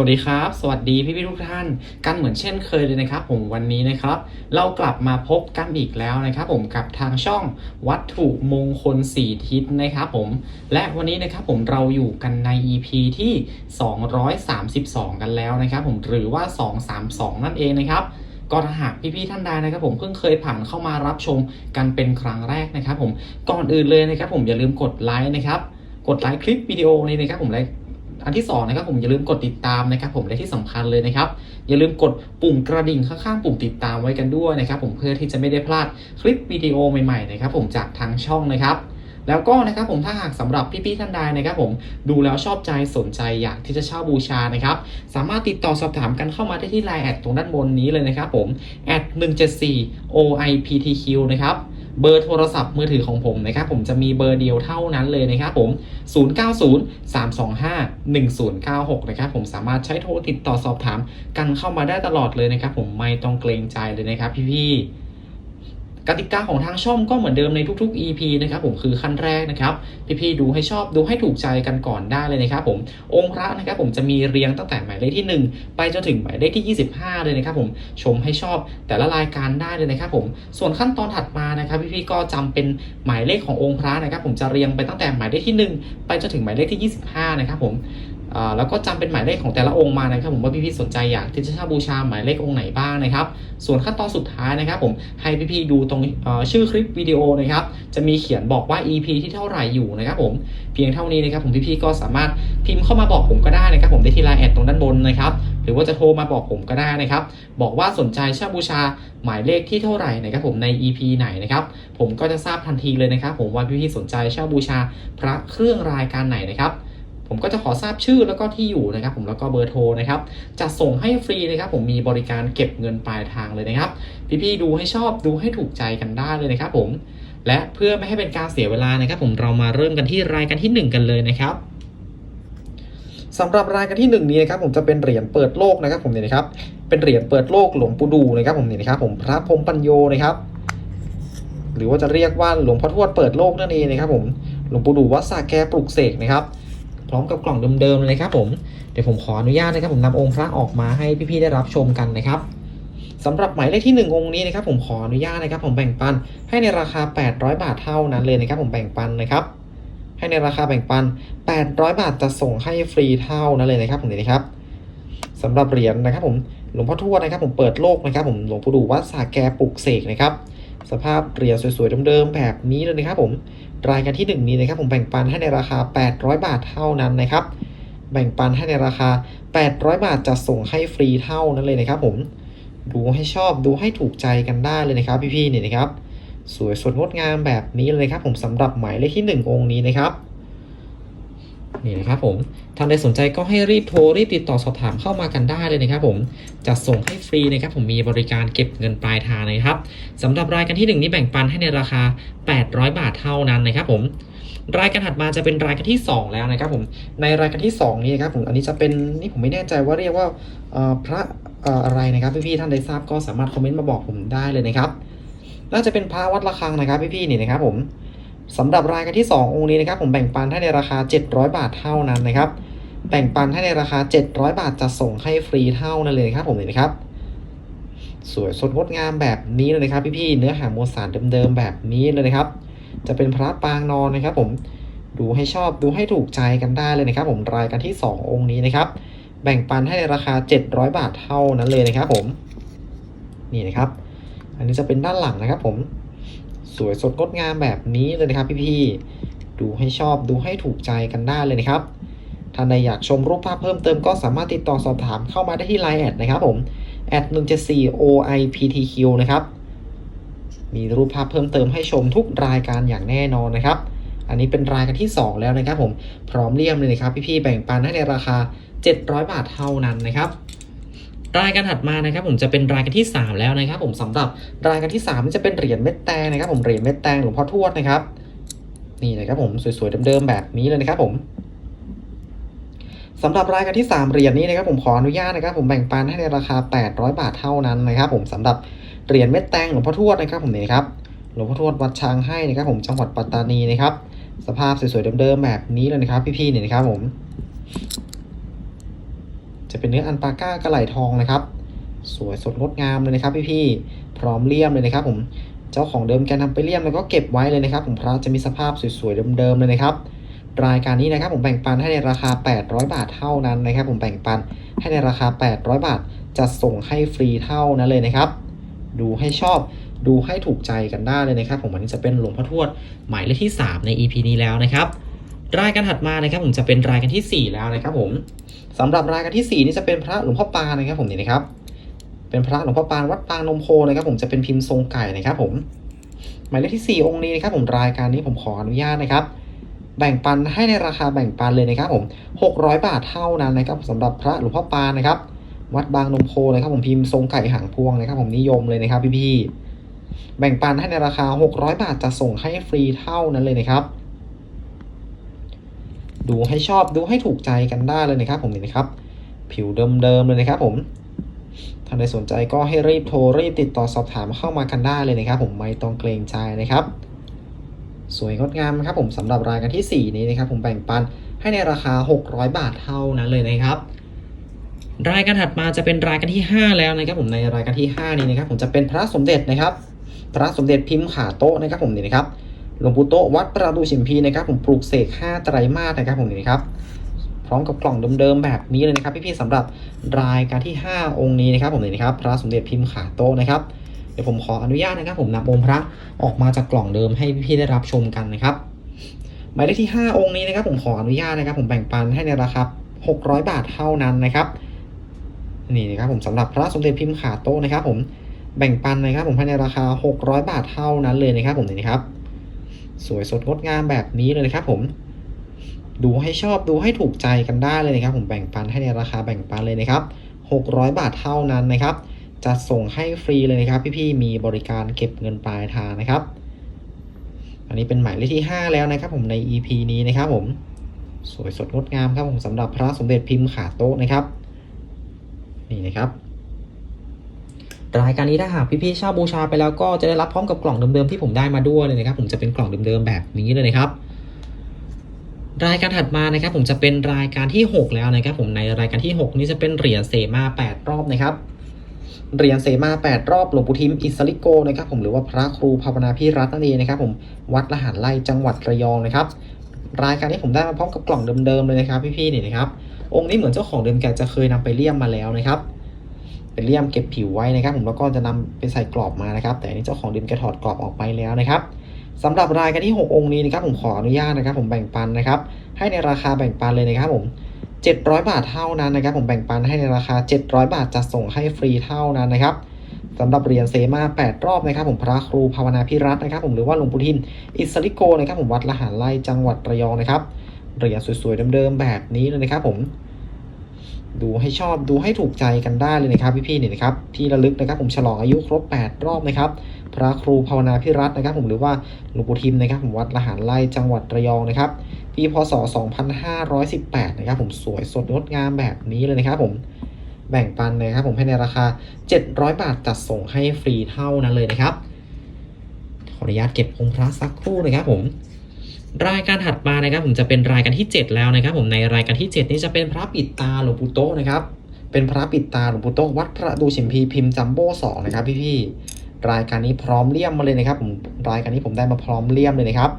วัสดีครับ สวัสดีพี่พี่ทุกท่าน กันเหมือนเช่นเคยเลยนะครับ ผมวันนี้นะครับ เรากลับมาพบกันอีกแล้วนะครับ ผมกับทางช่องวัตถุมงคลสี่ทิศนะครับผมและวันนี้นะครับผมเราอยู่กันใน EP ที่ 232 กันแล้วนะครับ ผมหรือว่า 232 นั่นเองนะครับก็ถ้าหากพี่ๆท่านใดนะครับ ผมเพิ่งเคยผ่านเข้ามารับชมกันเป็นครั้งแรกนะครับ ผมก่อนอื่นเลยนะครับ ผมอย่าลืมกดไลค์นะครับกดไลค์คลิปวิดีโอนี้นะครับผมและ อันที่สองนะครับผมอย่าลืมกดติดตามนะครับผมและที่สำคัญเลยนะครับ อย่าลืมกดปุ่มกระดิ่งข้างๆปุ่มติดตามไว้กันด้วยนะครับผมเพื่อที่จะไม่ได้พลาดคลิปวิดีโอใหม่ๆนะครับผมจากทางช่องนะครับแล้วก็นะครับผมถ้าหากสำหรับพี่ๆท่านใดนะครับผมดูแล้วชอบใจสนใจอยากที่จะเช่าบูชานะครับสามารถติดต่อสอบถามกันเข้ามาได้ที่ไลน์แอดตรงด้านบนนี้เลยนะครับผมแอด174 OIPTQ นะครับ เบอร์โทรศัพท์มือถือของผมนะครับผมจะมีเบอร์เดียวเท่านั้นเลยนะครับผม 0903251096 นะครับผมสามารถใช้โทรติดต่อสอบถามกันเข้ามาได้ตลอดเลยนะครับผมไม่ต้องเกรงใจเลยนะครับพี่ๆ กติกาของทางช่องก็เหมือนเดิมในทุกๆ EP นะครับผมคือขั้นแรกนะครับ พี่ๆดูให้ชอบดูให้ถูกใจกันก่อนได้เลยนะครับผมองค์พระนะครับผมจะมีเรียงตั้งแต่หมายเลขที่ 1 ไปจนถึงหมายเลขที่ 25 เลยนะครับผมชมให้ชอบแต่ละรายการได้เลยนะครับผมส่วนขั้นตอนถัดมานะครับพี่ๆก็จำเป็นหมายเลขขององค์พระนะครับผมจะเรียงไปตั้งแต่หมายเลขที่ 1 ไปจนถึงหมายเลขที่ 25 นะครับผม แล้วก็จำเป็นหมายเลขของแต่ละองค์มานะครับผมว่าพี่ๆสนใจอยากที่จะเช่าบูชาหมายเลของค์ไหนบ้างนะครับ ส่วนขั้นตอนสุดท้ายนะครับผมให้พี่ๆดูตรงชื่อคลิปวิดีโอนะครับจะมีเขียนบอกว่า EP ที่เท่าไหร่อยู่นะครับผมเพียงเท่านี้นะครับผมพี่ๆก็สามารถพิมพ์เข้ามาบอกผมก็ได้นะครับผมได้ที่ไลน์แอดตรงด้านบนนะครับหรือว่าจะโทรมาบอกผมก็ได้นะครับบอกว่าสนใจเช่าบูชาหมายเลขที่เท่าไหร่นะครับผมใน EP ไหนนะครับผมก็จะทราบทันทีเลยนะครับผมว่าพี่ๆสนใจเช่าบูชาพระเครื่องรายการไหนนะครับ ผมก็จะขอทราบชื่อแล้วก็ที่อยู่นะครับ ผมแล้วก็เบอร์โทรนะครับจะส่งให้ฟรีนะครับ ผมมีบริการเก็บเงินปลายทางเลยนะครับ พี่ๆดูให้ชอบดูให้ถูกใจกันได้เลยนะครับ ผม และเพื่อไม่ให้เป็นการเสียเวลานะครับ ผมเรามาเริ่มกันที่รายการที่ 1 กันเลยนะครับสำหรับรายการที่1นี้นะครับผมจะเป็นเหรียญเปิดโลกนะครับ ผมเนี่ยนะครับ เป็นเหรียญเปิดโลกหลวงปู่ดูนะครับ ผมเนี่ยนะครับ ผมพระพรมปัญโยนะครับ หรือว่าจะเรียกว่าหลวงพ่อทวดเปิดโลกนั่นเองนะครับ ผมหลวงปู่ดูวัดสาแกปลุกเสกนะครับ พร้อมกับกล่องเดิมๆเลยครับผมเดี๋ยวผมขออนุญาตนะครับผมนำองค์พระออกมาให้พี่ๆได้รับชมกันนะครับสำหรับหมายเลขที่ 1 องค์นี้นะครับผมขออนุญาตนะครับ ผมแบ่งปันให้ในราคา 800 บาทเท่านั้นเลยนะครับ ผมแบ่งปันนะครับ ให้ในราคาแบ่งปัน 800 บาทจะส่งให้ฟรีเท่านั้นเลยนะครับผมนี่นะครับสำหรับเหรียญนะครับ ผมหลวงพ่อทวดนะครับ ผมเปิดโลกนะครับ ผมหลวงปู่ดูวัดสาแกปลุกเสกนะครับ สภาพเหรียญสวยๆเดิมๆแบบนี้เลยนะครับ ผม รายการที่ 1 นี้นะครับผมแบ่งปันให้ในราคา 800 บาทเท่านั้นนะครับ แบ่งปันให้ในราคา 800 บาทจะส่งให้ฟรีเท่านั้นเลยนะครับผมดูให้ชอบดูให้ถูกใจกันได้เลยนะครับพี่ๆเนี่ยนะครับ สวยสดงดงามแบบนี้เลยครับผมสำหรับหมายเลขที่ 1 องค์นี้นะครับ นี่นะครับผมท่านใดสนใจก็ให้รีบโทรรีบติดต่อสอบถามเข้ามากันได้เลยนะครับผมจะส่งให้ฟรีนะครับผมมีบริการเก็บเงินปลายทางนะครับสำหรับรายการที่ 1 นี้แบ่งปันให้ในราคา 800 บาทเท่านั้นนะครับผมรายการถัดมาจะเป็นรายการที่ 2 แล้วนะครับผมในรายการที่ 2 นี้นะครับผมอันนี้จะเป็นนี่ผมไม่แน่ใจว่าเรียกว่าพระอะไรนะครับพี่ๆท่านใดทราบก็สามารถคอมเมนต์มาบอกผมได้เลยนะครับน่าจะเป็นพระวัดระฆังนะครับพี่ๆนี่นะครับผม สำหรับรายการที่ 2 องค์นี้นะครับผมแบ่งปันให้ในราคา 700 บาทเท่านั้นนะครับ แบ่งปันให้ในราคา 700 บาทจะส่งให้ฟรีเท่านั้นเลยครับผมนี่นะครับ สวยสดงดงามแบบนี้เลยนะครับ พี่ๆเนื้อหามวลสารเดิมๆแบบนี้เลยนะครับ จะเป็นพระปางนอนนะครับ ผมดูให้ชอบดูให้ถูกใจกันได้เลยนะครับ ผมรายการที่ 2 องค์นี้นะครับ แบ่งปันให้ในราคา 700 บาทเท่านั้นเลยนะครับ ผมนี่นะครับ อันนี้จะเป็นด้านหลังนะครับ ผม สวยสดงดงามแบบนี้เลยนะครับพี่ๆ ดูให้ชอบดูให้ถูกใจกันได้เลยนะครับท่านใดอยากชมรูปภาพเพิ่มเติมก็สามารถติดต่อสอบถามเข้ามาได้ที่ไลน์แอดนะครับผมแอด174 OIPTQ นะครับ มีรูปภาพเพิ่มเติมให้ชมทุกรายการอย่างแน่นอนนะครับ อันนี้เป็นรายการที่ 2 แล้วนะครับผม พร้อมเลี่ยมเลยนะครับพี่ๆ แบ่งปันให้ในราคา 700 บาทเท่านั้นนะครับ รายการถัดมานะครับผมจะเป็นรายการที่ 3 แล้วนะครับ ผมสำหรับรายการที่ 3 จะเป็นเหรียญเม็ดแตงนะครับ ผมเหรียญเม็ดแตงหลวงพ่อทวดนะครับ นี่นะครับผมสวยๆเดิมๆแบบนี้เลยนะครับผมสำหรับรายการที่ 3 เหรียญนี้นะครับผมขออนุญาตนะครับ ผมแบ่งปันให้ในราคา 800 บาทเท่านั้นนะครับ ผมสำหรับเหรียญเม็ดแตงหลวงพ่อทวดนะครับผมนี่ครับหลวงพ่อทวดวัดช้างให้นะครับ ผมจังหวัดปัตตานีนะครับ สภาพสวยๆเดิมๆแบบนี้เลยนะครับ พี่ๆเนี่ยนะครับผม จะเป็นเนื้ออันปาก้ากระไหลทองนะครับ สวยสดงดงามเลยนะครับพี่ๆพร้อมเลี่ยมเลยนะครับ ผมเจ้าของเดิมแกนทำไปเลี่ยมแล้วก็เก็บไว้เลยนะครับ ผมพระจะมีสภาพสวยๆเดิมๆเลยนะครับ รายการนี้นะครับ ผมแบ่งปันให้ในราคา 800 บาทเท่านั้นนะครับ ผมแบ่งปันให้ในราคา 800 บาทจะส่งให้ฟรีเท่านั้นเลยนะครับ ดูให้ชอบดูให้ถูกใจกันได้เลยนะครับ ผมอันนี้จะเป็นหลวงพ่อทวดหมายเลขที่ 3 ใน EP นี้แล้วนะครับ รายการถัดมานะครับผมจะเป็นรายการที่ 4 แล้วนะครับผมสำหรับรายการที่ 4 นี่จะเป็นพระหลวงพ่อปานนะครับผมนี่นะครับ เป็นพระหลวงพ่อปานวัดปางนมโพนะครับ ผมจะเป็นพิมพ์ทรงไก่นะครับ ผม หมายเลขที่ 4 องค์นี้นะครับ ผมรายการนี้ผมขออนุญาตนะครับ แบ่งปันให้ในราคาแบ่งปันเลยนะครับ ผม 600 บาทเท่านั้นนะครับสำหรับพระหลวงพ่อปานนะครับ วัดบางนมโพนะครับ ผมพิมพ์ทรงไก่หางพวงนะครับ ผมนิยมเลยนะครับพี่ๆแบ่งปันให้ในราคา 600 บาทจะส่งให้ฟรีเท่านั้นเลยนะครับ ดูให้ชอบดูให้ถูกใจกันได้เลยนะครับผมนี่นะครับ ผิวเดิมๆเลยนะครับผมท่านใดสนใจก็ให้รีบโทรรีบติดต่อสอบถามเข้ามากันได้เลยนะครับ ผมไม่ต้องเกรงใจนะครับ สวยงดงามนะครับผมสำหรับรายการที่ 4 นี้นะครับ ผมแบ่งปันให้ในราคา 600 บาทเท่านั้นเลยนะครับ รายการถัดมาจะเป็นรายการที่ 5 แล้วนะครับ ผมในรายการที่ 5 นี้นะครับ ผมจะเป็นพระสมเด็จนะครับ พระสมเด็จพิมพ์ขาโต๊ะนะครับผมนี่นะครับ หลวงปู่โตวัดประดูชิมพีนะครับผมปลูกเสก5ไตรมาสนะครับผมนี่ครับพร้อมกับกล่องเดิมๆแบบนี้เลยนะครับพี่ๆสำหรับรายการที่ 5 องค์นี้นะครับผมนี่นะครับพระสมเด็จพิมพ์ขาโตนะครับเดี๋ยวผมขออนุญาตนะครับ ผมนำองค์พระออกมาจากกล่องเดิมให้พี่ๆได้รับชมกันนะครับหมายเลขที่ 5 องค์นี้นะครับ ผมขออนุญาตนะครับ ผมแบ่งปันให้ในราคา600 บาทเท่านั้นนะครับนี่นะครับผมสำหรับพระสมเด็จพิมพ์ขาโตนะครับ ผมแบ่งปันนะครับ ผมให้ในราคา 600 บาทเท่านั้นเลยนะครับ ผมนี่นะครับ สวยสดงดงามแบบนี้เลยนะครับผมดูให้ชอบดูให้ถูกใจกันได้เลยนะครับ ผมแบ่งปันให้ในราคาแบ่งปันเลยนะครับ 600 บาทเท่านั้นนะครับ จะส่งให้ฟรีเลยนะครับ พี่ๆมีบริการเก็บเงินปลายทางนะครับ อันนี้เป็นหมายเลขที่ 5 แล้วนะครับ ผมใน EP นี้นะครับผมสวยสดงดงามครับผมสำหรับพระสมเด็จพิมพ์ขาโต๊ะนะครับ นี่นะครับ รายการนี้ถ้าหากพี่ๆเช่าบูชาไปแล้วก็จะได้รับพร้อมกับกล่องเดิมๆที่ผมได้มาด้วยเลยนะครับ ผมจะเป็นกล่องเดิมๆแบบนี้เลยนะครับ รายการถัดมานะครับ ผมจะเป็นรายการที่ 6 แล้วนะครับ ผมในรายการที่ 6 นี้จะเป็นเหรียญเสมา 8 รอบนะครับเหรียญเสมา8 รอบหลวงปู่ทิมอิสริโกนะครับผมหรือว่าพระครูภาวนาพี่รัตน์นั่นเองนะครับ ผมวัดละหารไร่จังหวัดระยองนะครับ รายการนี้ผมได้มาพร้อมกับกล่องเดิมๆเลยนะครับ พี่ๆนี่นะครับ องค์นี้เหมือนเจ้าของเดิมแกจะเคยนำไปเลี่ยมมาแล้วนะครับ เป็นเลี่ยมเก็บผิวไว้นะครับ ผมแล้วก็จะนำไปใส่กรอบมานะครับ แต่อันนี้เจ้าของเดิมแกถอดกรอบออกไปแล้วนะครับสำหรับรายการที่ 6 องค์นี้นะครับผมขออนุญาตนะครับ ผมแบ่งปันนะครับ ให้ในราคาแบ่งปันเลยนะครับผม700 บาทเท่านั้นนะครับ ผมแบ่งปันให้ในราคา 700 บาทจะส่งให้ฟรีเท่านั้นนะครับสำหรับเหรียญเซมา 8 รอบนะครับ ผมพระครูภาวนาพิรัตน์นะครับ ผมหรือว่าหลวงปู่ทิมอิสริโกนะครับ ผมวัดละหารไร่จังหวัดระยองนะครับเหรียญสวยๆเดิมๆแบบนี้เลยนะครับ ผม ดูให้ชอบดูให้ถูกใจกันได้เลยนะครับพี่ๆเนี่ยนะครับที่ระลึกนะครับผมฉลองอายุครบ 8 รอบนะครับพระครูภาวนาพิรัตน์นะครับ ผมหรือว่าหลวงปู่ทิมนะครับผมวัดละหารไร่จังหวัดระยองนะครับปีพศ 2518 นะครับผมสวยสดงดงามแบบนี้เลยนะครับผมแบ่งปันนะครับผมให้ในราคา 700 บาทจัดส่งให้ฟรีเท่านั้นเลยนะครับ ขออนุญาตเก็บองค์พระสักครู่นะครับผม รายการถัดมานะครับผมจะเป็นรายการที่ 7 แล้วนะครับ ผมในรายการที่ 7 นี้จะเป็นพระปิดตาหลวงปู่โตนะครับ เป็นพระปิดตาหลวงปู่โตวัดพระดูฉิมพีพิมพ์จัมโบ้สองนะครับพี่ๆรายการนี้พร้อมเลี่ยมมาเลยนะครับผมรายการนี้ผมได้มาพร้อมเลี่ยมเลยนะครับ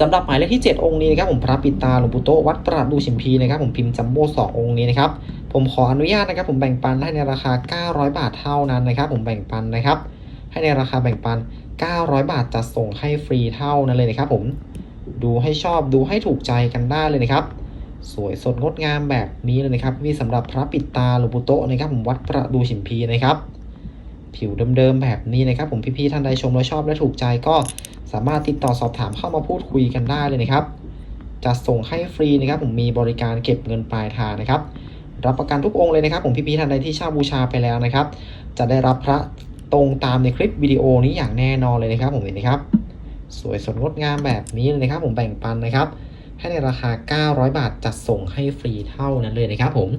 สำหรับหมายเลขที่ 7 องค์นี้นะครับผมพระปิดตาหลวงปู่โตวัดประดูชิมพีนะครับผมพิมพ์จัมโบ้สององค์นี้นะครับผมขออนุญาตนะครับผมแบ่งปันให้ในราคา 900 บาทเท่านั้นนะครับ ผมแบ่งปันนะครับ ให้ในราคาแบ่งปัน 900 บาทจะส่งให้ฟรีเท่านั้นเลยนะครับผมดูให้ชอบดูให้ถูกใจกันได้เลยนะครับ สวยสดงดงามแบบนี้เลยนะครับมีสำหรับพระปิดตาหลวงปู่โตนะครับผมวัดประดูชิมพีนะครับ ผิวเดิมๆแบบนี้นะครับ ผมพี่ๆท่านใดชมแล้วชอบและถูกใจก็สามารถติดต่อสอบถามเข้ามาพูดคุยกันได้เลยนะครับจะส่งให้ฟรีนะครับผมมีบริการเก็บเงินปลายทางนะครับ รับประกันทุกองค์เลยนะครับ ผมพี่ๆท่านใดที่เช่าบูชาไปแล้วนะครับ จะได้รับพระ ตรงตามในคลิปวิดีโอนี้อย่างแน่นอนเลยนะครับ ผมเห็นนะครับ สวยสดงดงามแบบนี้เลยนะครับ ผมแบ่งปันนะครับ ให้ในราคา 900 บาทจัดส่งให้ฟรีเท่านั้นเลยนะครับ ผม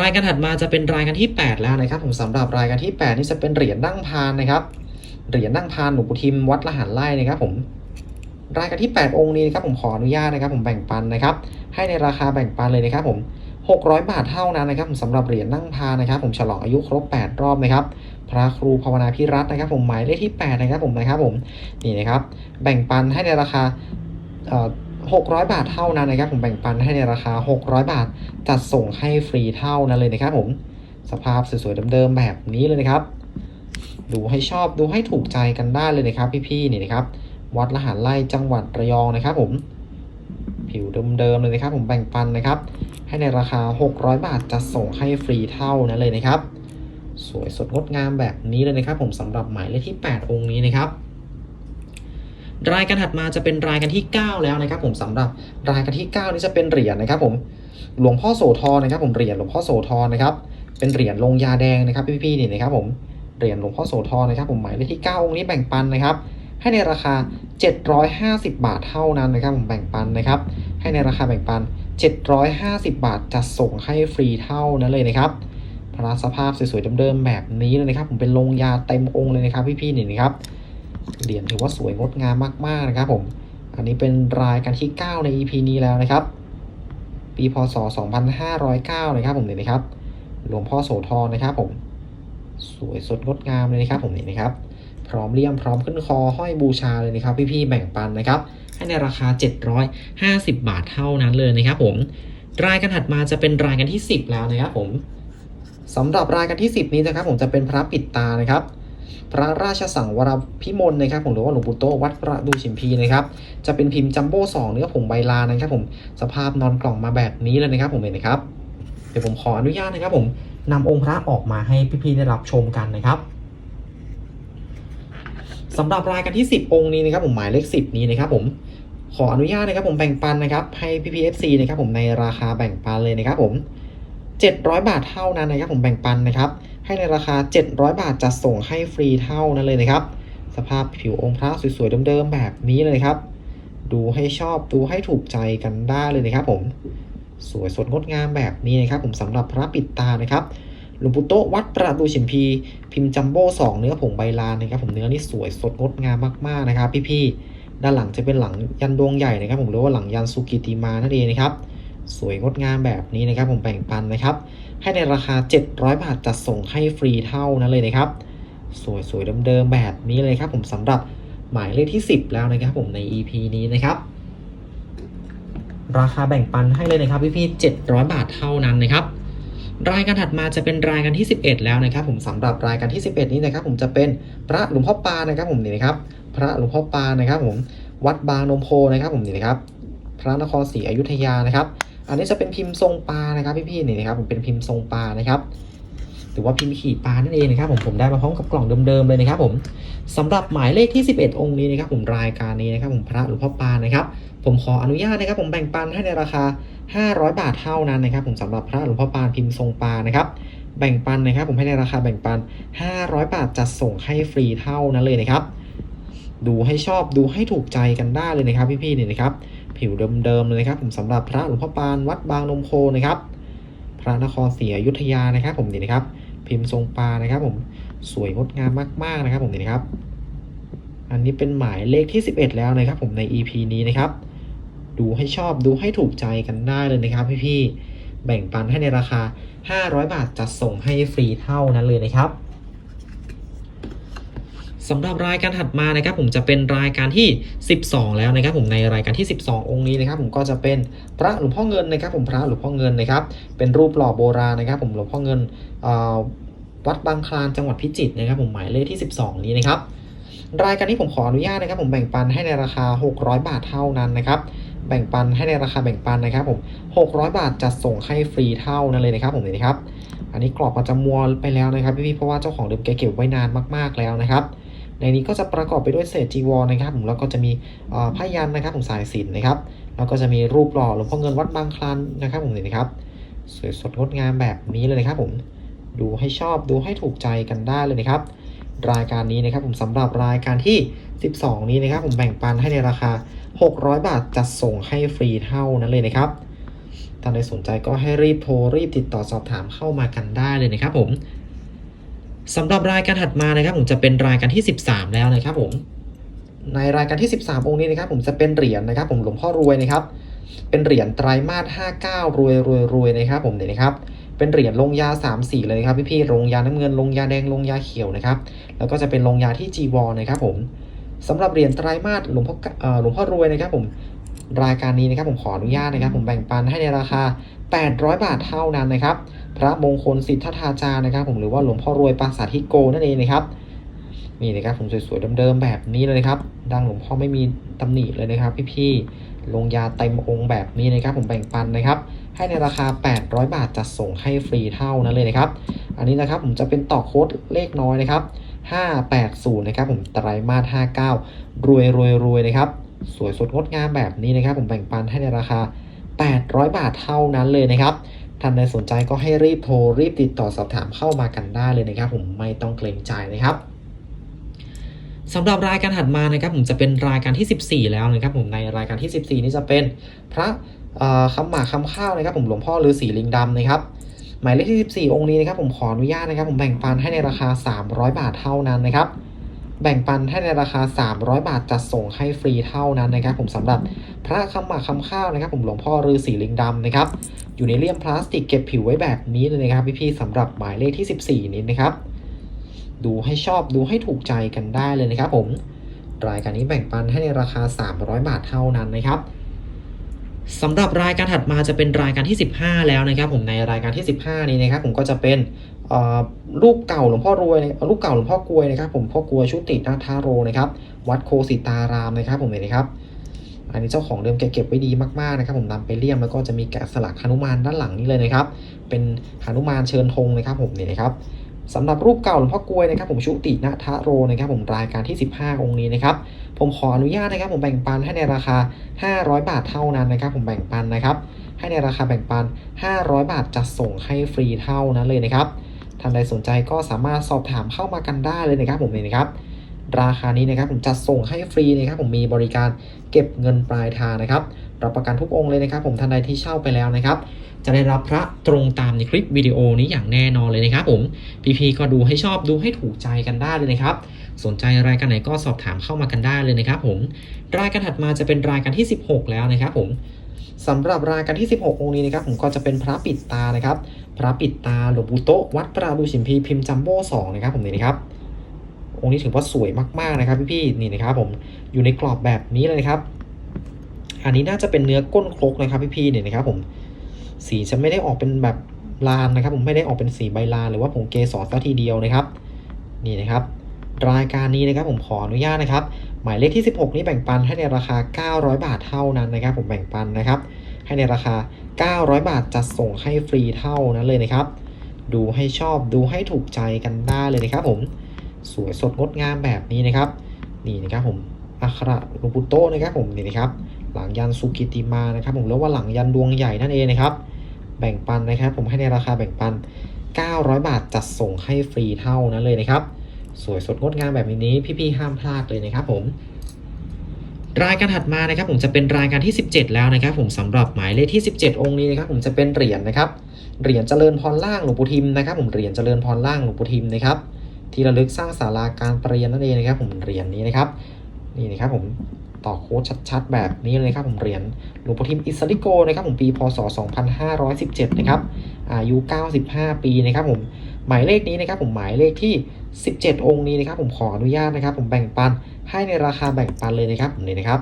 รายการถัดมาจะเป็นรายการที่ 8 แล้วนะครับ ผมสำหรับรายการที่ 8 นี่จะเป็นเหรียญนั่งพานนะครับเหรียญนั่งพานหลวงปู่ทิมวัดละหารไร่นะครับ ผมรายการที่ 8 องค์นี้นะครับผมขออนุญาตนะครับ ผมแบ่งปันนะครับ ให้ในราคาแบ่งปันเลยนะครับ ผม 600 บาทเท่านั้นนะครับสำหรับเหรียญนั่งพานะครับ ผมฉลองอายุครบ 8 รอบนะครับ พระครูภาวนาพิรัตน์นะครับ ผมหมายเลขที่ 8 นะครับผมนะครับผมนี่นะครับ แบ่งปันให้ในราคาเอ่อ600 บาทเท่านั้นนะครับ ผมแบ่งปันให้ในราคา 600 บาทจัดส่งให้ฟรีเท่านั้นเลยนะครับ ผมสภาพสวยๆเดิมๆแบบนี้เลยนะครับ ดูให้ชอบดูให้ถูกใจกันได้เลยนะครับ พี่ๆนี่นะครับ วัดละหารไร่จังหวัดระยองนะครับ ผมผิวเดิมๆเลยนะครับ ผมแบ่งปันนะครับ ให้ในราคา 600 บาทจะส่งให้ฟรีเท่านั้นเลยนะครับ สวยสดงดงามแบบนี้เลยนะครับ ผมสำหรับหมายเลขที่ 8 องค์นี้นะครับรายการถัดมาจะเป็นรายการที่ 9 แล้วนะครับ ผมสำหรับรายการที่ 9 นี้จะเป็นเหรียญนะครับ ผมหลวงพ่อโสธรนะครับ ผมเหรียญหลวงพ่อโสธรนะครับ เป็นเหรียญลงยาแดงนะครับพี่ๆนี่นะครับ ผมเหรียญหลวงพ่อโสธรนะครับ ผมหมายเลขที่ 9 องค์นี้แบ่งปันนะครับ ให้ในราคา 750 บาทเท่านั้นนะครับ ผมแบ่งปันนะครับ ให้ในราคาแบ่งปัน 750 บาทจะส่งให้ฟรีเท่านั้นเลยนะครับพระสภาพสวยๆเดิมๆแบบนี้เลยนะครับ ผมเป็นลงยาเต็มองค์เลยนะครับพี่ๆนี่นะครับเหรียญถือว่าสวยงดงามมากๆนะครับ ผมอันนี้เป็นรายการที่ 9 ใน EP นี้แล้วนะครับ ปีพศ 2509 นะครับผมนี่นะครับ หลวงพ่อโสธรนะครับ ผม สวยสดงดงามเลยนะครับ ผมนี่นะครับ พร้อมเลี่ยมพร้อมขึ้นคอห้อยบูชาเลยนะครับ พี่ๆแบ่งปันนะครับ ให้ในราคา 750 บาทเท่านั้นเลยนะครับผมรายการถัดมาจะเป็นรายการที่ 10 แล้วนะครับผมสำหรับรายการที่ 10 นี้นะครับ ผมจะเป็นพระปิดตานะครับ พระราชสังวรพิมลนะครับ ผมหรือว่าหลวงปู่โตวัดประดูชิมพีนะครับ จะเป็นพิมพ์จัมโบ้สองเนื้อผงใบลานะครับ ผมสภาพนอนกล่องมาแบบนี้เลยนะครับ ผมเห็นนะครับ เดี๋ยวผมขออนุญาตนะครับ ผมนำองค์พระออกมาให้พี่ๆได้รับชมกันนะครับสำหรับรายการที่ 10 องค์นี้นะครับ ผมหมายเลข 10 นี้นะครับ ผม ขออนุญาตนะครับผมแบ่งปันนะครับให้พี่พีเอฟซีนะครับผมในราคาแบ่งปันเลยนะครับผม700 บาทเท่านั้นนะครับผมแบ่งปันนะครับ ให้ในราคา 700 บาทจะส่งให้ฟรีเท่านั้นเลยนะครับ สภาพผิวองค์พระสวยๆเดิมๆแบบนี้เลยครับ ดูให้ชอบดูให้ถูกใจกันได้เลยนะครับผมสวยสดงดงามแบบนี้นะครับ ผมสำหรับพระปิดตานะครับหลวงปู่โตวัดประดูฉิมพี พิมพ์จัมโบ้สองเนื้อผงใบลานนะครับ ผมเนื้อนี่สวยสดงดงามมากๆนะครับ พี่ๆ ด้านหลังจะเป็นหลังยันดวงใหญ่นะครับ ผมเรียกว่าหลังยันสุกิติมานั่นเองนะครับ สวยงดงามแบบนี้นะครับ ผมแบ่งปันนะครับ ให้ในราคา 700 บาทจัดส่งให้ฟรีเท่านั้นเลยนะครับ สวยๆเดิมๆแบบนี้เลยครับ ผมสำหรับหมายเลขที่ 10 แล้วนะครับ ผมใน EP นี้นะครับราคาแบ่งปันให้เลยนะครับพี่ๆ700 บาทเท่านั้นนะครับ รายการถัดมาจะเป็นรายการที่ 11 แล้วนะครับ ผมสำหรับรายการที่ 11 นี้นะครับ ผมจะเป็นพระหลวงพ่อปานะครับผมนี่นะครับ พระหลวงพ่อปานนะครับผมวัดบางนมโพนะครับผมนี่นะครับพระนครศรีอยุธยานะครับ อันนี้จะเป็นพิมพ์ทรงปลานะครับพี่ๆนี่นะครับผมเป็นพิมพ์ทรงปลานะครับหรือว่าพิมพ์ขี่ปลานั่นเองนะครับผมผมได้มาพร้อมกับกล่องเดิมๆเลยนะครับ ผมสำหรับหมายเลขที่ 11 องค์นี้นะครับ ผมรายการนี้นะครับ ผมพระหลวงพ่อปานนะครับ ผมขออนุญาตนะครับ ผมแบ่งปันให้ในราคา 500 บาทเท่านั้นนะครับ ผมสำหรับพระหลวงพ่อปานพิมพ์ทรงปลานะครับแบ่งปันนะครับ ผมให้ในราคาแบ่งปัน 500 บาทจัดส่งให้ฟรีเท่านั้นเลยนะครับ ดูให้ชอบดูให้ถูกใจกันได้เลยนะครับ พี่ๆเนี่ยนะครับ ผิวเดิมๆเลยนะครับผมสำหรับพระหลวงพ่อปานวัดบางนมโพนะครับ พระนครศรีอยุธยานะครับ ผมนี่นะครับ พิมพ์ทรงปลานะครับ ผมสวยงดงามมากๆนะครับ ผมนี่นะครับ อันนี้เป็นหมายเลขที่ 11 แล้วนะครับ ผมใน EP นี้นะครับ ดูให้ชอบดูให้ถูกใจกันได้เลยนะครับ พี่ๆแบ่งปันให้ในราคา 500 บาทจัดส่งให้ฟรีเท่านั้นเลยนะครับ สำหรับรายการถัดมานะครับผมจะเป็นรายการที่ 12 แล้วนะครับ ผมในรายการที่ 12 องค์นี้นะครับ ผมก็จะเป็นพระหลวงพ่อเงินนะครับ ผมพระหลวงพ่อเงินนะครับ เป็นรูปหล่อโบราณนะครับ ผมหลวงพ่อเงินวัดบางคลานจังหวัดพิจิตรนะครับ ผมหมายเลขที่ 12 นี้นะครับ รายการนี้ผมขออนุญาตนะครับ ผมแบ่งปันให้ในราคา 600 บาทเท่านั้นนะครับแบ่งปันให้ในราคาแบ่งปันนะครับ ผม 600 บาทจะส่งให้ฟรีเท่านั้นเลยนะครับ ผมนี่นะครับ อันนี้กรอบมันจะมัวไปแล้วนะครับพี่ๆเพราะว่าเจ้าของเดิมแกเก็บไว้นานมากๆแล้วนะครับ ในนี้ก็จะประกอบไปด้วยเศษจีวรนะครับผมแล้วก็จะมีเอ่อผ้ายันนะครับผมสายสินนะครับ แล้วก็จะมีรูปหล่อหลวงพ่อเงินวัดบางคลันนะครับผมนี่นะครับสวยสดงดงามแบบนี้เลยนะครับผมดูให้ชอบดูให้ถูกใจกันได้เลยนะครับ รายการนี้นะครับผมสำหรับรายการที่ 12 นี้นะครับ ผมแบ่งปันให้ในราคา 600 บาทจัดส่งให้ฟรีเท่านั้นเลยนะครับท่านใดสนใจก็ให้รีบโทรรีบติดต่อสอบถามเข้ามากันได้เลยนะครับผม สำหรับรายการถัดมานะครับผมจะเป็นรายการที่ 13 แล้วนะครับผม ในรายการที่ 13 องค์นี้นะครับผมจะเป็นเหรียญนะครับ ผมหลวงพ่อรวยนะครับ เป็นเหรียญไตรมาส59 รวยรวยรวยนะครับ ผมเนี่ยนะครับ เป็นเหรียญลงยา 3 สีเลยครับพี่ๆลงยาน้ำเงินลงยาแดงลงยาเขียวนะครับ แล้วก็จะเป็นลงยาที่จีวรนะครับ ผมสำหรับเหรียญไตรมาสหลวงพ่อเอ่อหลวงพ่อรวยนะครับ ผมรายการนี้นะครับผมขออนุญาตนะครับ ผมแบ่งปันให้ในราคา 800 บาทเท่านั้นนะครับ พระมงคลสิทธาจารย์นะครับ ผมหรือว่าหลวงพ่อรวยปราสาทิโกนั่นเองนะครับนี่นะครับผมสวยๆเดิมๆแบบนี้เลยนะครับ ดังหลวงพ่อไม่มีตำหนิเลยนะครับ พี่ๆลงยาเต็มองค์แบบนี้นะครับ ผมแบ่งปันนะครับ ให้ในราคา 800 บาทจัดส่งให้ฟรีเท่านั้นเลยนะครับ อันนี้นะครับผมจะเป็นต่อโค้ดเลขน้อยนะครับ 580 นะครับ ผมไตรมาส59 รวยรวยรวยนะครับ สวยสดงดงามแบบนี้นะครับ ผมแบ่งปันให้ในราคา 800 บาทเท่านั้นเลยนะครับท่านใดสนใจก็ให้รีบโทรรีบติดต่อสอบถามเข้ามากันได้เลยนะครับ ผมไม่ต้องเกรงใจนะครับสำหรับรายการถัดมานะครับ ผมจะเป็นรายการที่ 14 แล้วนะครับ ผมในรายการที่ 14 นี้จะเป็นพระคำหมากคำข้าวนะครับ ผมหลวงพ่อฤาษีลิงดำนะครับหมายเลขที่ 14 องค์นี้นะครับ ผมขออนุญาตนะครับ ผมแบ่งปันให้ในราคา 300 บาทเท่านั้นนะครับ แบ่งปันให้ในราคา 300 บาทจัดส่งให้ฟรีเท่านั้นนะครับ ผมสำหรับพระคำหมากคำข้าวนะครับ ผมหลวงพ่อฤาษีลิงดำนะครับ อยู่ในเลี่ยมพลาสติกเก็บผิวไว้แบบนี้เลยนะครับพี่ๆสำหรับหมายเลขที่ 14 นี้นะครับ ดูให้ชอบดูให้ถูกใจกันได้เลยนะครับ ผมรายการนี้แบ่งปันให้ในราคา 300 บาทเท่านั้นนะครับ สำหรับรายการถัดมาจะเป็นรายการที่ 15 แล้วนะครับ ผมในรายการที่ 15 นี้นะครับ ผมก็จะเป็นรูปเก่าหลวงพ่อรวยรูปเก่าหลวงพ่อกลวยนะครับ ผมพ่อกลวยชุตินาทาโรนะครับ วัดโคสิตารามนะครับ ผมเห็นไหมครับอันนี้เจ้าของเดิมแกเก็บไว้ดีมากๆนะครับ ผมนำไปเลี่ยมแล้วก็จะมีแกะสลักหนุมานด้านหลังนี้เลยนะครับ เป็นหนุมานเชิญธงนะครับ ผมเนี่ยนะครับ สำหรับรูปเก่าหลวงพ่อกลวยนะครับผมชุตินาทาโรนะครับผมรายการที่ 15 องค์นี้นะครับผมขออนุญาตนะครับผมแบ่งปันให้ในราคา 500 บาทเท่านั้นนะครับผมแบ่งปันนะครับให้ในราคาแบ่งปัน 500 บาทจัดส่งให้ฟรีเท่านั้นเลยนะครับท่านใดสนใจก็สามารถสอบถามเข้ามากันได้เลยนะครับผมนี่นะครับราคานี้นะครับผมจัดส่งให้ฟรีนะครับผมมีบริการเก็บเงินปลายทางนะครับรับประกันทุกองค์เลยนะครับ ผมท่านใดที่เช่าไปแล้วนะครับ จะได้รับพระตรงตามในคลิปวิดีโอนี้อย่างแน่นอนเลยนะครับผมพี่ๆก็ดูให้ชอบดูให้ถูกใจกันได้เลยนะครับ สนใจรายการไหนก็สอบถามเข้ามากันได้เลยนะครับผมรายการถัดมาจะเป็นรายการที่ 16 แล้วนะครับผมสำหรับรายการที่ 16 องค์นี้นะครับผมก็จะเป็นพระปิดตานะครับ พระปิดตาหลวงปู่โตวัดปราดูสิมพีพิมพ์จัมโบ้สองนะครับผมนี่นะครับองค์นี้ถือว่าสวยมากๆนะครับพี่ๆนี่นะครับผมอยู่ในกรอบแบบนี้เลยนะครับ อันนี้น่าจะเป็นเนื้อก้นครกนะครับพี่ๆเนี่ยนะครับผม สีจะไม่ได้ออกเป็นแบบลานนะครับ ผมไม่ได้ออกเป็นสีใบลานหรือว่าผงเกสรซะทีเดียวนะครับ นี่นะครับ รายการนี้นะครับผมขออนุญาตนะครับ หมายเลขที่ 16 นี้แบ่งปันให้ในราคา 900 บาทเท่านั้นนะครับ ผมแบ่งปันนะครับ ให้ในราคา 900 บาทจัดส่งให้ฟรีเท่านั้นเลยนะครับ ดูให้ชอบดูให้ถูกใจกันได้เลยนะครับ ผมสวยสดงดงามแบบนี้นะครับ นี่นะครับผมอัคระลวงปู่โตนะครับผมนี่นะครับ หลังยันสุกิติมานะครับผมแล้วว่าหลังยันดวงใหญ่นั่นเองนะครับ แบ่งปันนะครับ ผมให้ในราคาแบ่งปัน 900 บาทจัดส่งให้ฟรีเท่านั้นเลยนะครับ สวยสดงดงามแบบนี้พี่ๆห้ามพลาดเลยนะครับผมรายการถัดมานะครับผมจะเป็นรายการที่ 17 แล้วนะครับ ผมสำหรับหมายเลขที่ 17 องค์นี้นะครับผมจะเป็นเหรียญนะครับเหรียญเจริญพรล่างหลวงปู่ทิมนะครับ ผมเหรียญเจริญพรล่างหลวงปู่ทิมนะครับที่ระลึกสร้างศาลาการประเรียนนั่นเองนะครับ ผมเหรียญนี้นะครับนี่นะครับผม ต่อโค้ดชัดๆ แบบนี้เลยครับผมเหรียญหลวงปู่ทิมอิสริโกนะครับผมปีพศ 2517 นะครับอายุ 95 ปีนะครับผมหมายเลขนี้นะครับผมหมายเลขที่ 17 องค์นี้นะครับผมขออนุญาตนะครับ ผมแบ่งปันให้ในราคาแบ่งปันเลยนะครับผมนี่นะครับ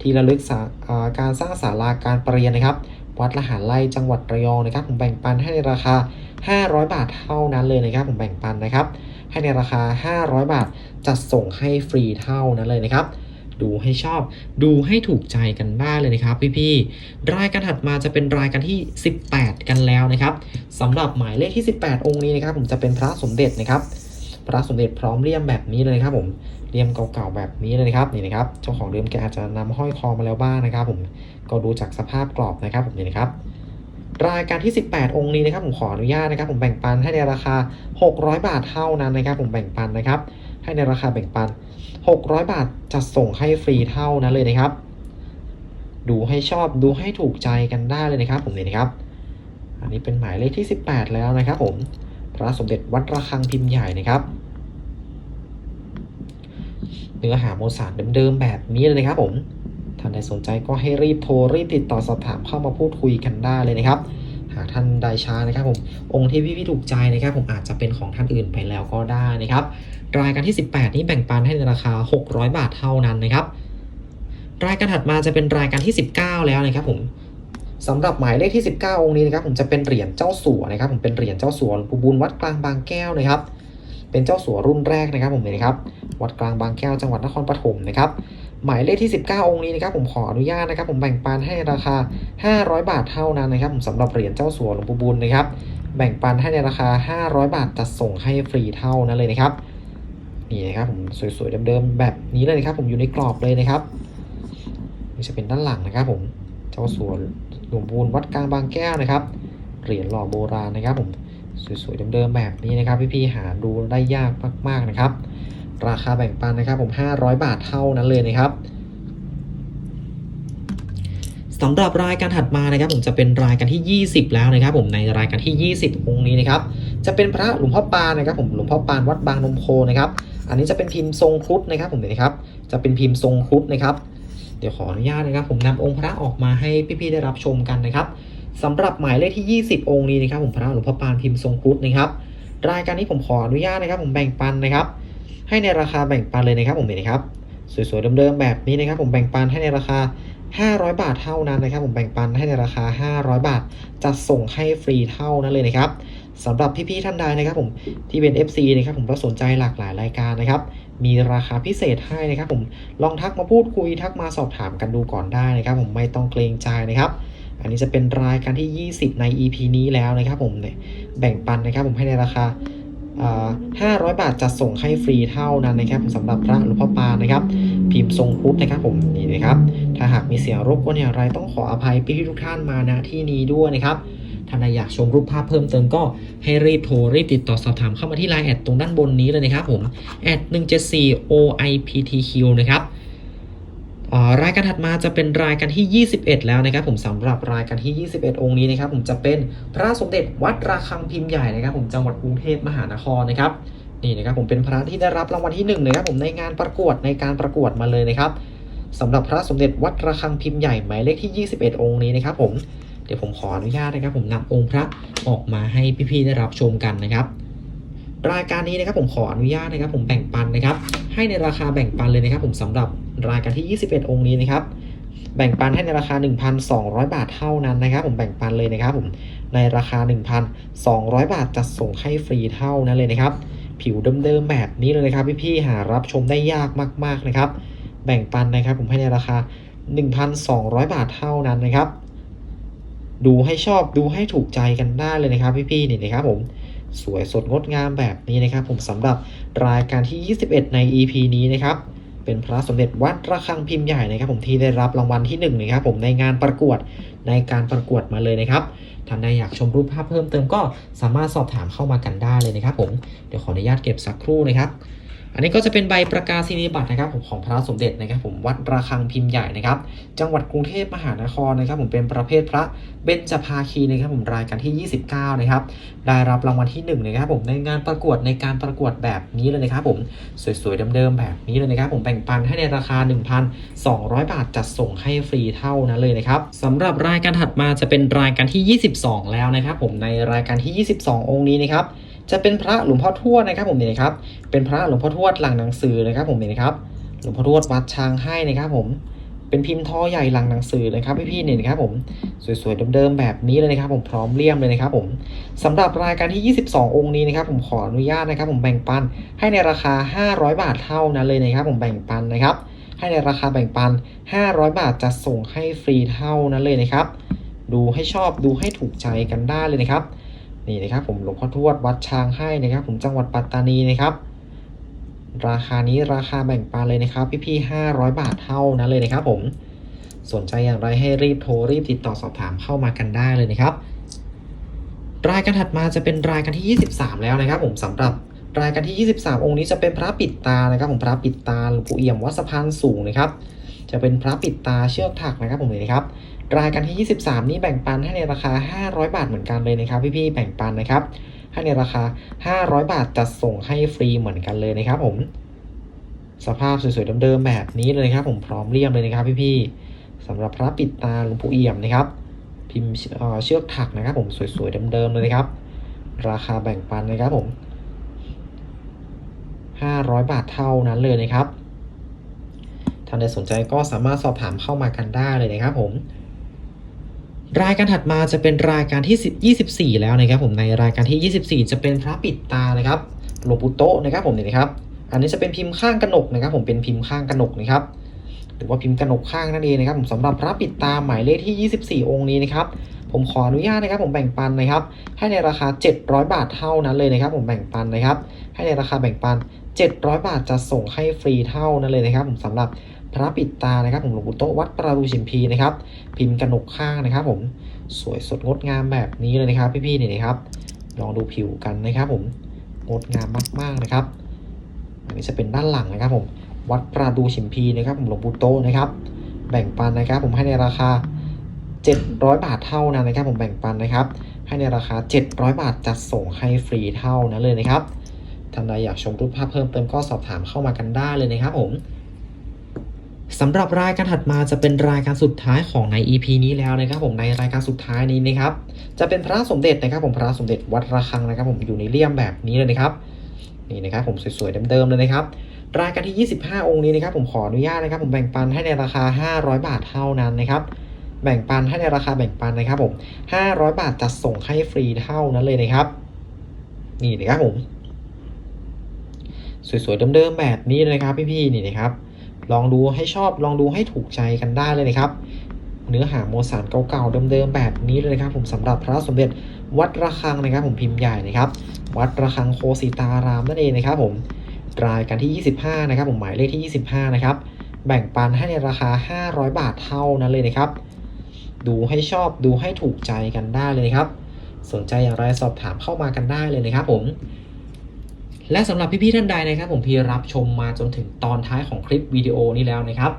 ที่ระลึกสาอ่าการสร้างศาลาการประเรียนนะครับ วัดละหารไร่จังหวัดระยองนะครับ ผมแบ่งปันให้ในราคา 500 บาทเท่านั้นเลยนะครับ ผมแบ่งปันนะครับ ให้ในราคา 500 บาทจัดส่งให้ฟรีเท่านั้นเลยนะครับ ดูให้ชอบ ดูให้ถูกใจกันได้เลยนะครับพี่ๆรายการถัดมาจะเป็นรายการที่ 18 กันแล้วนะครับสำหรับหมายเลขที่ 18 องค์นี้นะครับผมจะเป็นพระสมเด็จนะครับ พระสมเด็จพร้อมเลี่ยมแบบนี้เลยครับผมเลี่ยมเก่าๆแบบนี้เลยนะครับนี่นะครับเจ้าของเดิมแกอาจจะนำห้อยคอมาแล้วบ้างนะครับ ผมก็ดูจากสภาพกรอบนะครับผมนี่นะครับรายการที่ 18 องค์นี้นะครับผมขออนุญาตนะครับ ผมแบ่งปันให้ในราคา 600 บาทเท่านั้นนะครับ ผมแบ่งปันนะครับ ให้ในราคาแบ่งปัน 600 บาทจัดส่งให้ฟรีเท่านั้นเลยนะครับ ดูให้ชอบดูให้ถูกใจกันได้เลยนะครับ ผมนี่นะครับ อันนี้เป็นหมายเลขที่ 18 แล้วนะครับ ผมพระสมเด็จวัดระฆังพิมพ์ใหญ่นะครับเนื้อหาโมสารเดิมๆแบบนี้เลยนะครับ ผมท่านใดสนใจก็ให้รีบโทรรีบติดต่อสอบถามเข้ามาพูดคุยกันได้เลยนะครับ หากท่านใดช้านะครับผมองค์เทพี่พี่ถูกใจนะครับผมอาจจะเป็นของท่านอื่นไปแล้วก็ได้นะครับรายการที่ 18 นี้แบ่งปันให้ในราคา 600 บาทเท่านั้นนะครับ รายการถัดมาจะเป็นรายการที่ 19 แล้วนะครับผมสำหรับหมายเลขที่ 19 องค์นี้นะครับผมจะเป็นเหรียญเจ้าสัวนะครับผมเป็นเหรียญเจ้าสัวหลวงปู่บุญวัดกลางบางแก้วนะครับ เป็นเจ้าสัวรุ่นแรกนะครับผมเลยนครับ วัดกลางบางแก้วจังหวัดนครปฐมนะครับ หมายเลขที่ 19 องค์นี้นะครับผมขออนุญาตนะครับ ผมแบ่งปันให้ราคา 500 บาทเท่านั้นนะครับ ผมสำหรับเหรียญเจ้าสัวหลวงปู่บุญนะครับ แบ่งปันให้ในราคา 500 บาทจัดส่งให้ฟรีเท่านั้นเลยนะครับนี่นะครับผมสวยๆเดิมๆแบบนี้เลยนะครับ ผมอยู่ในกรอบเลยนะครับนี่จะเป็นด้านหลังนะครับ ผมเจ้าสัวหลวงปู่บุญวัดกลางบางแก้วนะครับเหรียญหล่อโบราณนะครับ ผมสวยๆเดิมๆแบบนี้นะครับ พี่ๆหาดูได้ยากมากๆนะครับ ราคาแบ่งปันนะครับผม 500 บาทเท่านั้นเลยนะครับสำหรับรายการถัดมานะครับผมจะเป็นรายการที่ 20 แล้วนะครับ ผมในรายการที่ 20 องค์นี้นะครับจะเป็นพระหลวงพ่อปานนะครับ ผมหลวงพ่อปานวัดบางนมโคนะครับอันนี้จะเป็นพิมพ์ทรงครุฑนะครับ ผมเห็นไหมครับ จะเป็นพิมพ์ทรงครุฑนะครับ เดี๋ยวขออนุญาตนะครับ ผมนำองค์พระออกมาให้พี่ๆได้รับชมกันนะครับสำหรับหมายเลขที่ 20 องค์นี้นะครับ ผมพระหลวงพ่อปานพิมพ์ทรงครุฑนะครับ รายการนี้ผมขออนุญาตนะครับ ผมแบ่งปันนะครับ ให้ในราคาแบ่งปันเลยนะครับผมเห็นไหมครับสวยๆเดิมๆแบบนี้นะครับผมแบ่งปันให้ในราคา 500 บาทเท่านั้นนะครับ ผมแบ่งปันให้ในราคา 500 บาทจัดส่งให้ฟรีเท่านั้นเลยนะครับสำหรับพี่ๆท่านใดนะครับผมที่เป็น FC นะครับผมก็สนใจหลากหลายรายการนะครับมีราคาพิเศษให้นะครับผมลองทักมาพูดคุยทักมาสอบถามกันดูก่อนได้นะครับ ผมไม่ต้องเกรงใจนะครับอันนี้จะเป็นรายการที่ 20 ใน EP นี้แล้วนะครับผมเนี่ยแบ่งปันนะครับผมให้ในราคา 500 บาทจัดส่งให้ฟรีเท่านั้นนะครับสำหรับพระหลวงพ่อปานนะครับ พิมพ์ทรงพุปนะครับผมนี่นะครับ ถ้าหากมีเสียงรบกวนอย่างไรต้องขออภัยพี่ทุกท่านมาณที่นี้ด้วยนะครับท่านใดอยากชมรูปภาพเพิ่มเติมก็ให้รีบโทรรีบติดต่อสอบถามเข้ามาที่ไลน์แอดตรงด้านบนนี้เลยนะครับผมแอด174 OIPTQ นะครับ รายการถัดมาจะเป็นรายการที่ 21 แล้วนะครับผมสำหรับรายการที่ 21 องค์นี้นะครับผมจะเป็นพระสมเด็จวัดระฆังพิมพ์ใหญ่นะครับผมจังหวัดกรุงเทพมหานครนะครับนี่นะครับผมเป็นพระที่ได้รับรางวัลที่1นะครับผมในงานประกวดในการประกวดมาเลยนะครับสำหรับพระสมเด็จวัดระฆังพิมพ์ใหญ่หมายเลขที่ 21 องค์นี้นะครับผมเดี๋ยวผมขออนุญาตนะครับผมนำองค์พระออกมาให้พี่ๆได้รับชมกันนะครับ รายการนี้นะครับผมขออนุญาตนะครับผมแบ่งปันนะครับ ให้ในราคาแบ่งปันเลยนะครับ ผมสำหรับรายการที่ 21 องค์นี้นะครับแบ่งปันให้ในราคา 1,200 บาทเท่านั้นนะครับ ผมแบ่งปันเลยนะครับผมในราคา 1,200 บาทจัดส่งให้ฟรีเท่านั้นเลยนะครับ ผิวเดิมๆแบบนี้เลยนะครับพี่ๆหารับชมได้ยากมากๆนะครับ แบ่งปันนะครับ ผมให้ในราคา 1,200 บาทเท่านั้นนะครับ ดูให้ชอบดูให้ถูกใจกันได้เลยนะครับ พี่ๆนี่นะครับผม สวยสดงดงามแบบนี้นะครับ ผมสำหรับรายการที่ 21 ใน EP นี้นะครับเป็นพระสมเด็จวัดระฆังพิมพ์ใหญ่นะครับ ผมที่ได้รับรางวัลที่1นะครับผมในงานประกวดในการประกวดมาเลยนะครับท่านใดอยากชมรูปภาพเพิ่มเติมก็สามารถสอบถามเข้ามากันได้เลยนะครับ ผมเดี๋ยวขออนุญาตเก็บสักครู่นะครับ อันนี้ก็จะเป็นใบประกาศนียบัตรนะครับผมของพระสมเด็จนะครับผมวัดระฆังพิมพ์ใหญ่นะครับ จังหวัดกรุงเทพมหานครนะครับ ผมเป็นประเภทพระเบญจภาคีนะครับผมรายการที่ 29 นะครับ ได้รับรางวัลที่1นะครับผมในงานประกวดในการประกวดแบบนี้เลยนะครับผมสวยๆเดิมๆแบบนี้เลยนะครับ ผมแบ่งปันให้ในราคา 1,200 บาทจัดส่งให้ฟรีเท่านั้นเลยนะครับสำหรับรายการถัดมาจะเป็นรายการที่ 22 แล้วนะครับ ผมในรายการที่ 22 องค์นี้นะครับ จะเป็นพระหลวงพ่อทวดนะครับผมนี่นะครับ เป็นพระหลวงพ่อทวดหลังหนังสือนะครับ ผมนี่นะครับ หลวงพ่อทวดวัดช้างให้นะครับผมเป็นพิมพ์ท่อใหญ่หลังหนังสือนะครับพี่ๆนี่ยนะครับผมสวยๆเดิมๆแบบนี้เลยนะครับ ผมพร้อมเลี่ยมเลยนะครับผมสำหรับรายการที่ 22 องค์นี้นะครับ ผมขออนุญาตนะครับ ผมแบ่งปันให้ในราคา 500 บาทเท่านั้นเลยนะครับ ผมแบ่งปันนะครับ ให้ในราคาแบ่งปัน 500 บาทจะส่งให้ฟรีเท่านั้นเลยนะครับ ดูให้ชอบดูให้ถูกใจกันได้เลยนะครับ นี่นะครับผมหลวงพ่อทวดวัดช้างให้นะครับ ผมจังหวัดปัตตานีนะครับ ราคานี้ราคาแบ่งปันเลยนะครับ พี่ๆ500 บาทเท่านั้นเลยนะครับ ผมสนใจอย่างไรให้รีบโทรรีบติดต่อสอบถามเข้ามากันได้เลยนะครับ รายการถัดมาจะเป็นรายการที่ 23 แล้วนะครับ ผมสำหรับรายการที่ 23 องค์นี้จะเป็นพระปิดตานะครับ ผมพระปิดตาหลวงปู่เอี่ยมวัดสะพานสูงนะครับ จะเป็นพระปิดตาเชือกถักนะครับผมเลยนะครับรายการที่ 23 นี้แบ่งปันให้ในราคา 500 บาทเหมือนกันเลยนะครับพี่ๆแบ่งปันนะครับให้ในราคา 500 บาทจัดส่งให้ฟรีเหมือนกันเลยนะครับผม สภาพสวยๆเดิมๆแบบนี้เลยนะครับ ผมพร้อมเรียมเลยนะครับ พี่ๆสำหรับพระปิดตาหลวงปู่เอี่ยมนะครับ พิมพ์เอ่อเชือกถักนะครับ ผมสวยๆเดิมๆเลยนะครับ ราคาแบ่งปันนะครับผม 500 บาทเท่านั้นเลยนะครับ ท่านใดสนใจก็สามารถสอบถามเข้ามากันได้เลยนะครับผม รายการถัดมาจะเป็นรายการที่ 24 แล้วนะครับ ผมในรายการที่ 24 จะเป็นพระปิดตานะครับหลวงปู่โตนะครับผมเนี่ยนะครับ อันนี้จะเป็นพิมพ์ข้างกระหนกนะครับ ผมเป็นพิมพ์ข้างกระหนกนะครับหรือว่าพิมพ์กระหนกข้างนั่นเองนะครับ ผมสำหรับพระปิดตาหมายเลขที่ 24 องค์นี้นะครับผมขออนุญาตนะครับ ผมแบ่งปันนะครับ ให้ในราคา 700 บาทเท่านั้นเลยนะครับ ผมแบ่งปันนะครับ ให้ในราคาแบ่งปัน 700 บาทจะส่งให้ฟรีเท่านั้นเลยนะครับ ผมสำหรับ พระปิดตานะครับผมหลวงปู่โตวัดประดูชิมพีนะครับ พิมพ์กระหนกข้างนะครับ ผมสวยสดงดงามแบบนี้เลยนะครับ พี่ๆนี่นะครับ ลองดูผิวกันนะครับ ผมงดงามมากๆนะครับ อันนี้จะเป็นด้านหลังนะครับ ผมวัดประดูชิมพีนะครับ ผมหลวงปู่โตนะครับ แบ่งปันนะครับ ผมให้ในราคา 700 บาทเท่านั้นนะครับ ผมแบ่งปันนะครับ ให้ในราคา 700 บาทจัดส่งให้ฟรีเท่านั้นเลยนะครับท่านใดอยากชมรูปภาพเพิ่มเติมก็สอบถามเข้ามากันได้เลยนะครับ ผม สำหรับรายการถัดมาจะเป็นรายการสุดท้ายของใน EP นี้แล้วนะครับผมในรายการสุดท้ายนี้นะครับจะเป็นพระสมเด็จนะครับผมพระสมเด็จวัดระฆังนะครับ ผมอยู่ในเลี่ยมแบบนี้เลยนะครับนี่นะครับผมสวยๆเดิมๆเลยนะครับรายการที่ 25 องค์นี้นะครับผมขออนุญาตนะครับ ผมแบ่งปันให้ในราคา 500 บาทเท่านั้นนะครับแบ่งปันให้ในราคาแบ่งปันนะครับผม500 บาทจัดส่งให้ฟรีเท่านั้นเลยนะครับ นี่นะครับผมสวยๆเดิมๆแบบนี้เลยนะครับพี่ๆนี่นะครับ ลองดูให้ชอบลองดูให้ถูกใจกันได้เลยนะครับ เนื้อหาโมสานเก่าๆเดิมๆแบบนี้เลยนะครับ ผมสำหรับพระสมเด็จวัดระฆังนะครับ ผมพิมพ์ใหญ่นะครับ วัดระฆังโคสิตารามนั่นเองนะครับ ผมรายการที่ 25 นะครับ ผมหมายเลขที่ 25 นะครับ แบ่งปันให้ในราคา 500 บาทเท่านั้นเลยนะครับ ดูให้ชอบดูให้ถูกใจกันได้เลยนะครับ สนใจอย่างไรสอบถามเข้ามากันได้เลยนะครับ ผม และสำหรับพี่ๆท่านใดนะครับ ผมที่รับชมมาจนถึงตอนท้ายของคลิปวิดีโอนี้แล้วนะครับ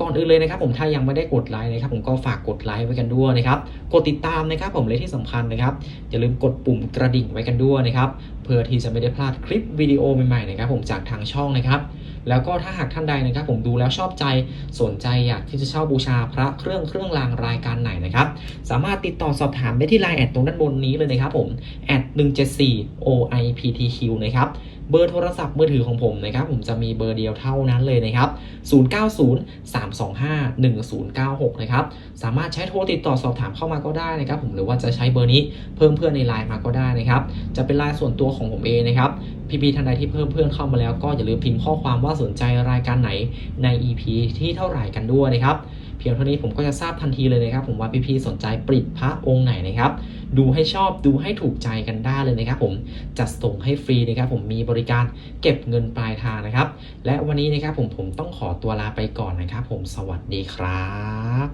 ก่อนอื่นเลยนะครับผมถ้ายังไม่ได้กดไลค์นะครับผมก็ฝากกดไลค์ไว้กันด้วยนะครับกดติดตามนะครับผมและที่สำคัญนะครับอย่าลืมกดปุ่มกระดิ่งไว้กันด้วยนะครับเพื่อที่จะไม่ได้พลาดคลิปวิดีโอใหม่ๆนะครับผมจากทางช่องนะครับแล้วก็ถ้าหากท่านใดนะครับผมดูแล้วชอบใจสนใจอยากที่จะเช่าบูชาพระเครื่องเครื่องรางรายการไหนนะครับสามารถติดต่อสอบถามได้ที่ไลน์แอดตรงด้านบนนี้เลยนะครับผมแอด174 OIPTQ นะครับ เบอร์โทรศัพท์มือถือของผมนะครับ ผมจะมีเบอร์เดียวเท่านั้นเลยนะครับ 0903251096 นะครับ สามารถใช้โทรติดต่อสอบถามเข้ามาก็ได้นะครับ ผมหรือว่าจะใช้เบอร์นี้เพิ่มเพื่อนในไลน์มาก็ได้นะครับ จะเป็นไลน์ส่วนตัวของผมเองนะครับพี่ๆท่านใดที่เพิ่มเพื่อนเข้ามาแล้วก็อย่าลืมพิมพ์ข้อความว่าสนใจรายการไหนใน EP ที่เท่าไหร่กันด้วยนะครับ เพียงเท่านี้ผมก็จะทราบทันทีเลยนะครับ ผมว่าพี่ๆสนใจปริดพระองค์ไหนนะครับ ดูให้ชอบดูให้ถูกใจกันได้เลยนะครับ ผมจัดส่งให้ฟรีนะครับผมมีบริการเก็บเงินปลายทางนะครับ และวันนี้นะครับผมผมต้องขอตัวลาไปก่อนนะครับ ผมสวัสดีครับ